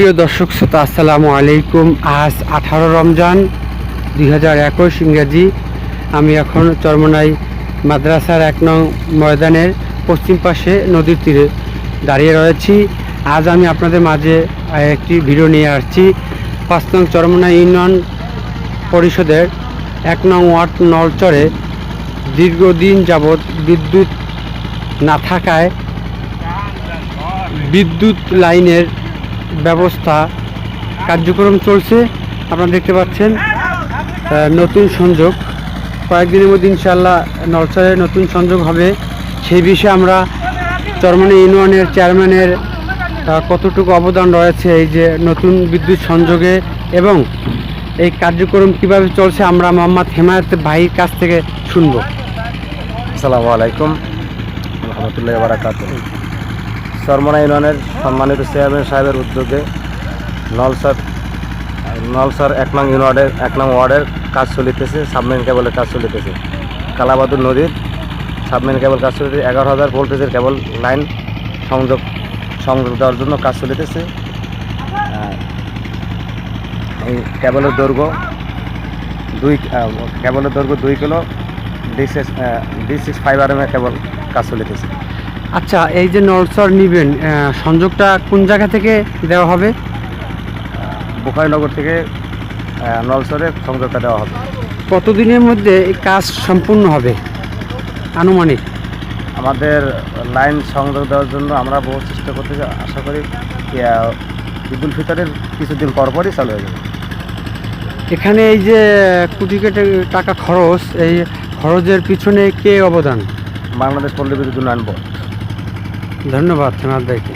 সুপ্রিয় দর্শক শ্রোতা, আসসালামু আলাইকুম। আজ আঠারো রমজান, দুই হাজার একুশ ইংরাজি। আমি এখন চরমনাই মাদ্রাসার এক নং ময়দানের পশ্চিম পাশে নদীর তীরে দাঁড়িয়ে রয়েছি। আজ আমি আপনাদের মাঝে একটি ভিডিও নিয়ে আসছি। পাঁচ নং চরমনাই ইউনিয়ন পরিষদের এক নং ওয়ার্ড নলচরে দীর্ঘদিন যাবৎ বিদ্যুৎ না থাকায় বিদ্যুৎ লাইনের ব্যবস্থা কার্যক্রম চলছে। আপনারা দেখতে পাচ্ছেন নতুন সংযোগ। কয়েকদিনের মধ্যে ইনশাল্লাহ নলসারে নতুন সংযোগ হবে। সেই বিষয়ে আমরা চরমানি ইউনিয়নের চেয়ারম্যানের কতটুকু অবদান রয়েছে এই যে নতুন বিদ্যুৎ সংযোগে এবং এই কার্যক্রম কীভাবে চলছে আমরা মোহাম্মদ হেমায়ত ভাইয়ের কাছ থেকে শুনব। আসসালামু আলাইকুম। রহমতুল্লাহ সরমনা ইউনিয়নের সম্মানিত চেয়ারম্যান সাহেবের উদ্যোগে নলসার নলসার এক নং ইউনিয়নের এক নং ওয়ার্ডের কাজ চলিতেছে, সাবমেরিন কেবলের কাজ চলিতেছে। কালাবাদুর নদীর সাবমেরিন কেবল কাজ চলিতেছে, এগারো হাজার ভোল্টেজের কেবল লাইন সংযোগ সংযোগ দেওয়ার জন্য কাজ চলিতেছে। এই কেবলের দৈর্ঘ্য দুই কেবলের দৈর্ঘ্য দুই kilo D six D six five আর কেবল কাজ চলিতেছে। আচ্ছা এই যে নলসর নিবেন সংযোগটা কোন জায়গা থেকে দেওয়া হবে? বোকাইনগর থেকে নলসরে সংযোগটা দেওয়া হবে। কতদিনের মধ্যে এই কাজ সম্পূর্ণ হবে? আনুমানিক। আমাদের লাইন সংযোগ দেওয়ার জন্য আমরা বহু চেষ্টা করতেছি আশা করি ঈদুল ফিতরের কিছুদিন পর পরই চালু হয়ে যাবে। এখানে এই যে কোটি কোটি টাকা খরচ এই খরচের পিছনে কে অবদান? বাংলাদেশ পল্লী বিদ্যুৎ উন্নয়ন বোর্ড। ধন্যবাদ হেমাদ ভাইকে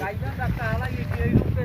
গাইজন রাখতে আলাই এই রূপে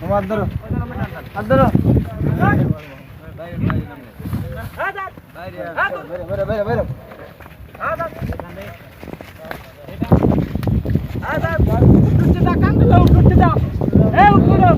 তোমার ধরো আর ধরো বাইরে বাইরে বাইরে বাইরে আদা উঠতে দা কান্দলা উঠতে দা এ উঠো উঠো।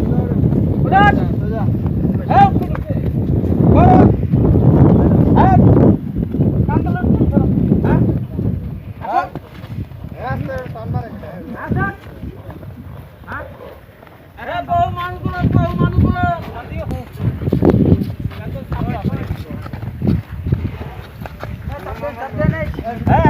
Hey,